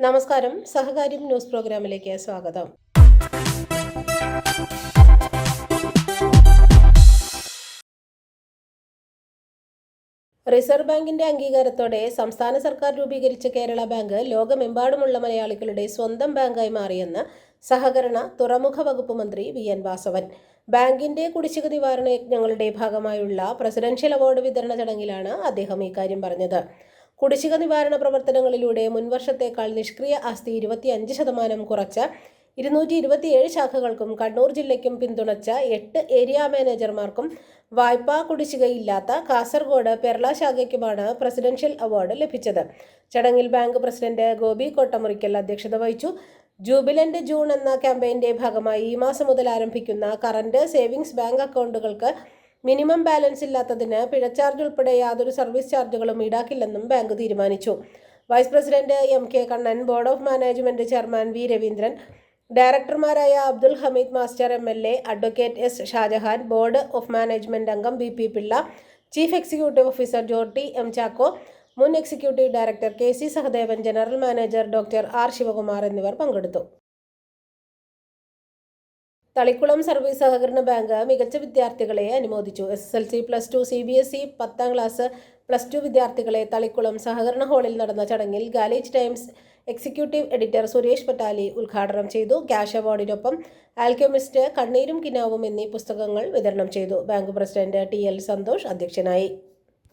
നമസ്കാരം. സഹകാര്യം ന്യൂസ് പ്രോഗ്രാമിലേക്ക് സ്വാഗതം. റിസർവ് ബാങ്കിന്റെ അംഗീകാരത്തോടെ സംസ്ഥാന സർക്കാർ രൂപീകരിച്ച കേരള ബാങ്ക് ലോകമെമ്പാടുമുള്ള മലയാളികളുടെ സ്വന്തം ബാങ്കായി മാറിയെന്ന് സഹകരണ തുറമുഖ വകുപ്പ് മന്ത്രി വി എൻ വാസവൻ. ബാങ്കിന്റെ കുടിശ്ശിക നിവാരണ യജ്ഞങ്ങളുടെ ഭാഗമായുള്ള പ്രസിഡൻഷ്യൽ അവാർഡ് വിതരണ ചടങ്ങിലാണ് അദ്ദേഹം ഇക്കാര്യം പറഞ്ഞത്. കുടിശ്ശിക നിവാരണ പ്രവർത്തനങ്ങളിലൂടെ മുൻവർഷത്തേക്കാൾ നിഷ്ക്രിയ ആസ്തി ഇരുപത്തിയഞ്ച് ശതമാനം കുറച്ച. ഇരുന്നൂറ്റി ഇരുപത്തിയേഴ് ശാഖകൾക്കും കണ്ണൂർ ജില്ലയ്ക്കും പിന്തുണച്ച എട്ട് ഏരിയ മാനേജർമാർക്കും വായ്പാ കുടിശ്ശികയില്ലാത്ത കാസർഗോഡ് പെർള ശാഖയ്ക്കുമാണ് പ്രസിഡൻഷ്യൽ അവാർഡ് ലഭിച്ചത്. ചടങ്ങിൽ ബാങ്ക് പ്രസിഡന്റ് ഗോപി കോട്ടമുറിക്കൽ അധ്യക്ഷത വഹിച്ചു. ജൂബിലന്റ് ജൂൺ എന്ന ക്യാമ്പയിന്റെ ഭാഗമായി ഈ മാസം മുതൽ ആരംഭിക്കുന്ന കറന്റ് സേവിങ്സ് ബാങ്ക് അക്കൗണ്ടുകൾക്ക് മിനിമം ബാലൻസ് ഇല്ലാത്തതിന് പിഴച്ചാർജ് ഉൾപ്പെടെ യാതൊരു സർവീസ് ചാർജുകളും ഈടാക്കില്ലെന്നും ബാങ്ക് തീരുമാനിച്ചു. Vice president M K Kannan board of management chairman V Raveendran ഡയറക്ടർമാരായ Abdul Hameed master M L A advocate S Shajahan board of management അംഗം B P Pillai chief executive officer Jorty M Chacko മുൻ executive director K C Sahadevan general manager doctor R Sivakumar എന്നിവർ പങ്കെടുത്തു. Thalikulam service സഹകരണ bank മികച്ച വിദ്യാർത്ഥികളെ അനുമോദിച്ചു. S S L C plus two C B S E പത്താം class plus two വിദ്യാർത്ഥികളെ തളിക്കുളം സഹകരണ ഹാളിൽ നടന്ന ചടങ്ങിൽ ഗാലേജ് times executive editor Suresh Pattali ഉദ്ഘാടനം ചെയ്തു. ക്യാഷ് അവാർഡിനൊപ്പം ആൽക്കമിസ്റ്റ് കണ്ണീരും കിനാവും എന്നീ പുസ്തകങ്ങൾ വിതരണം ചെയ്തു. Bank president T L Santhosh അധ്യക്ഷനായി.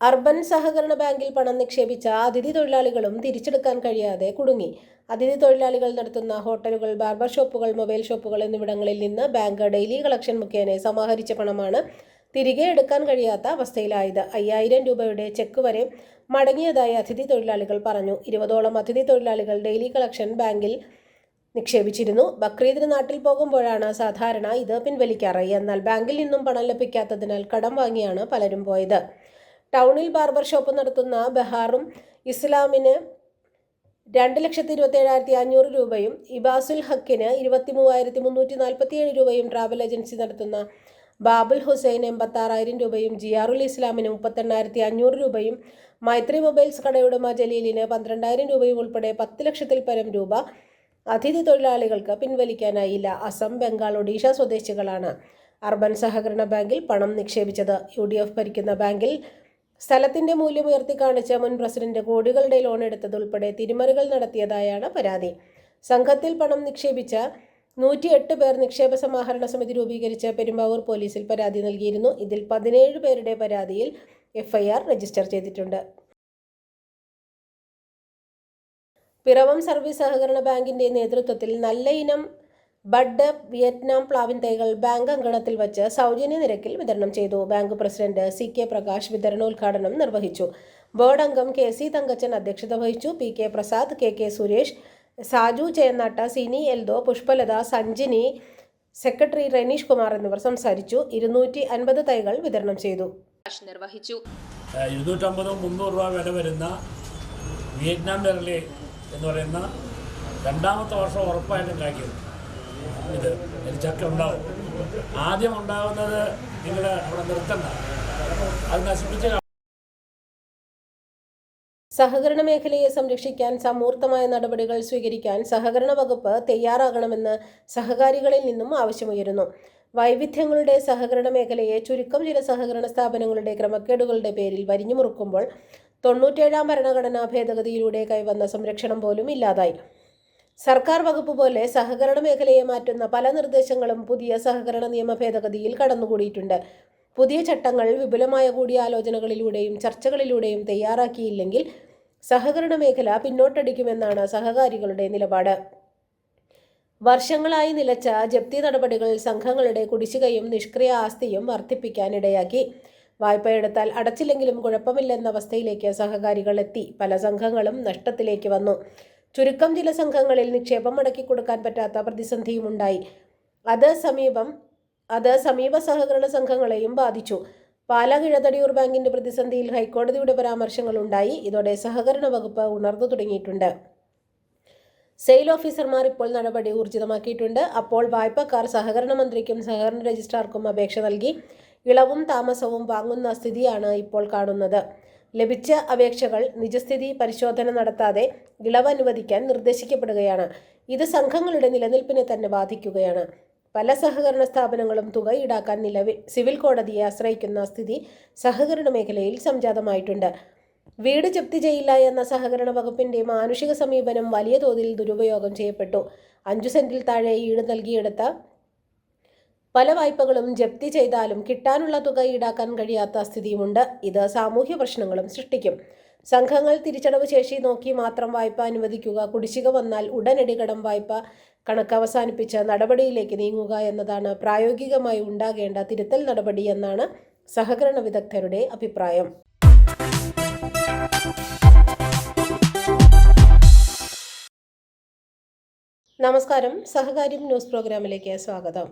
അർബൻ സഹകരണ ബാങ്കിൽ പണം നിക്ഷേപിച്ച അതിഥി തൊഴിലാളികളും തിരിച്ചെടുക്കാൻ കഴിയാതെ കുടുങ്ങി. അതിഥി തൊഴിലാളികൾ നടത്തുന്ന ഹോട്ടലുകൾ ബാർബർ ഷോപ്പുകൾ മൊബൈൽ ഷോപ്പുകൾ എന്നിവിടങ്ങളിൽ നിന്ന് ബാങ്ക് ഡെയിലി കളക്ഷൻ മുഖേന സമാഹരിച്ച പണമാണ് തിരികെ എടുക്കാൻ കഴിയാത്ത അവസ്ഥയിലായത്. അയ്യായിരം രൂപയുടെ ചെക്ക് വരെ മടങ്ങിയതായി അതിഥി തൊഴിലാളികൾ പറഞ്ഞു. ഇരുപതോളം അതിഥി തൊഴിലാളികൾ ഡെയിലി കളക്ഷൻ ബാങ്കിൽ നിക്ഷേപിച്ചിരുന്നു. ബക്രീദിന് നാട്ടിൽ പോകുമ്പോഴാണ് സാധാരണ ഇത് പിൻവലിക്കാറ്. എന്നാൽ ബാങ്കിൽ നിന്നും പണം ലഭിക്കാത്തതിനാൽ കടം വാങ്ങിയാണ് പലരും പോയത്. ടൗണിൽ ബാർബർ ഷോപ്പ് നടത്തുന്ന ബഹാറും ഇസ്ലാമിന് രണ്ട് ലക്ഷത്തി ഇരുപത്തി ഏഴായിരത്തി അഞ്ഞൂറ് രൂപയും ഇബാസുൽ ഹക്കിന് ഇരുപത്തി മൂവായിരത്തി മുന്നൂറ്റി നാൽപ്പത്തി ഏഴ് രൂപയും ട്രാവൽ ഏജൻസി നടത്തുന്ന ബാബുൽ ഹുസൈൻ എൺപത്താറായിരം രൂപയും ജിയാറുൽ ഇസ്ലാമിന് മുപ്പത്തെണ്ണായിരത്തി അഞ്ഞൂറ് രൂപയും മൈത്രി മൊബൈൽസ് കടയുടമ ജലീലിന് പന്ത്രണ്ടായിരം രൂപയും ഉൾപ്പെടെ പത്ത് ലക്ഷത്തിൽ പരം രൂപ അതിഥി തൊഴിലാളികൾക്ക് പിൻവലിക്കാനായില്ല. അസം ബംഗാൾ ഒഡീഷ സ്വദേശികളാണ്. അർബൻ സഹകരണ ബാങ്കിൽ പണം നിക്ഷേപിച്ചത്. യു ഡി എഫ് ഭരിക്കുന്ന ബാങ്കിൽ സ്ഥലത്തിന്റെ മൂല്യം ഉയർത്തി കാണിച്ച മുൻ പ്രസിഡന്റ് കോടികളുടെ ലോൺ എടുത്തതുൾപ്പെടെ തിരിമറികൾ നടത്തിയതായാണ് പരാതി. സംഘത്തിൽ പണം നിക്ഷേപിച്ച നൂറ്റി എട്ട് പേർ നിക്ഷേപ സമാഹരണ സമിതി രൂപീകരിച്ച പെരുമ്പാവൂർ പോലീസിൽ പരാതി നൽകിയിരുന്നു. ഇതിൽ പതിനേഴ് പേരുടെ പരാതിയിൽ എഫ്ഐആർ രജിസ്റ്റർ ചെയ്തിട്ടുണ്ട്. പിറവം സർവീസ് സഹകരണ ബാങ്കിന്റെ നേതൃത്വത്തിൽ നല്ല ഇനം ബഡ് വിയറ്റ്നാം പ്ലാവിൻ തൈകൾ ബാങ്ക് അങ്കണത്തിൽ വച്ച് സൗജന്യ നിരക്കിൽ വിതരണം ചെയ്തു. Bank president C K Prakash വിതരണോദ്ഘാടനം നിർവഹിച്ചു. ബോർഡ് അംഗം കെ സി തങ്കച്ചൻ അധ്യക്ഷത വഹിച്ചു. P K Prasad K K Suresh Saju Chennatta Sini Eldho Pushpalatha Sanjini secretary Raneesh Kumar എന്നിവർ സംസാരിച്ചു. ഇരുന്നൂറ്റി അൻപത് തൈകൾ വിതരണം ചെയ്തു. നിർവഹിച്ചു. ഇരുന്നൂറ്റമ്പതും മുന്നൂറ് രൂപ വില വരുന്ന വിയറ്റ്നാം എന്ന് പറയുന്ന രണ്ടാമത്തെ വർഷം ഉറപ്പായിട്ടും ഇത് ഒരു ചക്ക ഉണ്ടാവും. ആദ്യം ഉണ്ടാവുന്നത് നിങ്ങൾ അവിടെ നിർത്തണ്ട. അത് നശിപ്പിച്ച് സഹകരണ മേഖലയെ സംരക്ഷിക്കാൻ സമൂർത്തമായ നടപടികൾ സ്വീകരിക്കാൻ സഹകരണ വകുപ്പ് തയ്യാറാകണമെന്ന് സഹകാരികളിൽ നിന്നും ആവശ്യമുയരുന്നു. വൈവിധ്യങ്ങളുടെ സഹകരണ മേഖലയെ ചുരുക്കം ചില സഹകരണ സ്ഥാപനങ്ങളുടെ ക്രമക്കേടുകളുടെ പേരിൽ വരിഞ്ഞുമുറുക്കുമ്പോൾ തൊണ്ണൂറ്റേഴാം ഭരണഘടനാ ഭേദഗതിയിലൂടെ കൈവന്ന സംരക്ഷണം പോലും ഇല്ലാതായി. സർക്കാർ വകുപ്പ് പോലെ സഹകരണ മേഖലയെ മാറ്റുന്ന പല നിർദ്ദേശങ്ങളും പുതിയ സഹകരണ നിയമ ഭേദഗതിയിൽ കടന്നുകൂടിയിട്ടുണ്ട്. പുതിയ ചട്ടങ്ങൾ വിപുലമായ കൂടിയാലോചനകളിലൂടെയും ചർച്ചകളിലൂടെയും തയ്യാറാക്കിയില്ലെങ്കിൽ സഹകരണ മേഖല പിന്നോട്ടടിക്കുമെന്നാണ് സഹകാരികളുടെ നിലപാട്. വർഷങ്ങളായി നിലച്ച ജപ്തി നടപടികൾ സംഘങ്ങളുടെ കുടിശ്ശികയും നിഷ്ക്രിയ ആസ്തിയും വർദ്ധിപ്പിക്കാനിടയാക്കി. വായ്പ എടുത്താൽ അടച്ചില്ലെങ്കിലും കുഴപ്പമില്ലെന്ന അവസ്ഥയിലേക്ക് സഹകാരികൾ എത്തി. പല സംഘങ്ങളും നഷ്ടത്തിലേക്ക് വന്നു. ചുരുക്കം ചില സംഘങ്ങളിൽ നിക്ഷേപം മടക്കി കൊടുക്കാൻ പറ്റാത്ത പ്രതിസന്ധിയും ഉണ്ടായി. അത് സമീപം അത് സമീപ സഹകരണ സംഘങ്ങളെയും ബാധിച്ചു. പാലാ കിഴതടിയൂർ ബാങ്കിന്റെ പ്രതിസന്ധിയിൽ ഹൈക്കോടതിയുടെ പരാമർശങ്ങൾ ഉണ്ടായി. ഇതോടെ സഹകരണ വകുപ്പ് ഉണർന്നു തുടങ്ങിയിട്ടുണ്ട്. സെയിൽ ഓഫീസർമാർ ഇപ്പോൾ നടപടി ഊർജിതമാക്കിയിട്ടുണ്ട്. അപ്പോൾ വായ്പക്കാർ സഹകരണ മന്ത്രിക്കും സഹകരണ രജിസ്ട്രാർക്കും അപേക്ഷ നൽകി ഇളവും താമസവും വാങ്ങുന്ന സ്ഥിതിയാണ് ഇപ്പോൾ കാണുന്നത്. ലഭിച്ച അപേക്ഷകൾ നിജസ്ഥിതി പരിശോധന നടത്താതെ ഇളവ് അനുവദിക്കാൻ നിർദ്ദേശിക്കപ്പെടുകയാണ്. ഇത് സംഘങ്ങളുടെ നിലനിൽപ്പിനെ തന്നെ ബാധിക്കുകയാണ്. പല സഹകരണ സ്ഥാപനങ്ങളും തുക ഈടാക്കാൻ നിലവിൽ സിവിൽ കോടതിയെ ആശ്രയിക്കുന്ന സ്ഥിതി സഹകരണ മേഖലയിൽ സംജാതമായിട്ടുണ്ട്. വീട് ജപ്തി ചെയ്യില്ല എന്ന സഹകരണ വകുപ്പിന്റെ മാനുഷിക സമീപനം വലിയ തോതിൽ ദുരുപയോഗം ചെയ്യപ്പെട്ടു. അഞ്ചു സെന്റിൽ താഴെ ഈട് നൽകിയെടുത്ത പല വായ്പകളും ജപ്തി ചെയ്താലും കിട്ടാനുള്ള തുക ഈടാക്കാൻ കഴിയാത്ത സ്ഥിതിയുമുണ്ട്. ഇത് സാമൂഹ്യ പ്രശ്നങ്ങളും സൃഷ്ടിക്കും. സംഘങ്ങൾ തിരിച്ചടവ് ശേഷി നോക്കി മാത്രം വായ്പ അനുവദിക്കുക കുടിശ്ശിക വന്നാൽ ഉടനടി കടം വായ്പ കണക്ക് അവസാനിപ്പിച്ച് നടപടിയിലേക്ക് നീങ്ങുക എന്നതാണ് പ്രായോഗികമായി ഉണ്ടാകേണ്ട തിരുത്തൽ നടപടി എന്നാണ് സഹകരണ വിദഗ്ധരുടെ അഭിപ്രായം. നമസ്കാരം. സഹകാര്യം ന്യൂസ് പ്രോഗ്രാമിലേക്ക് സ്വാഗതം.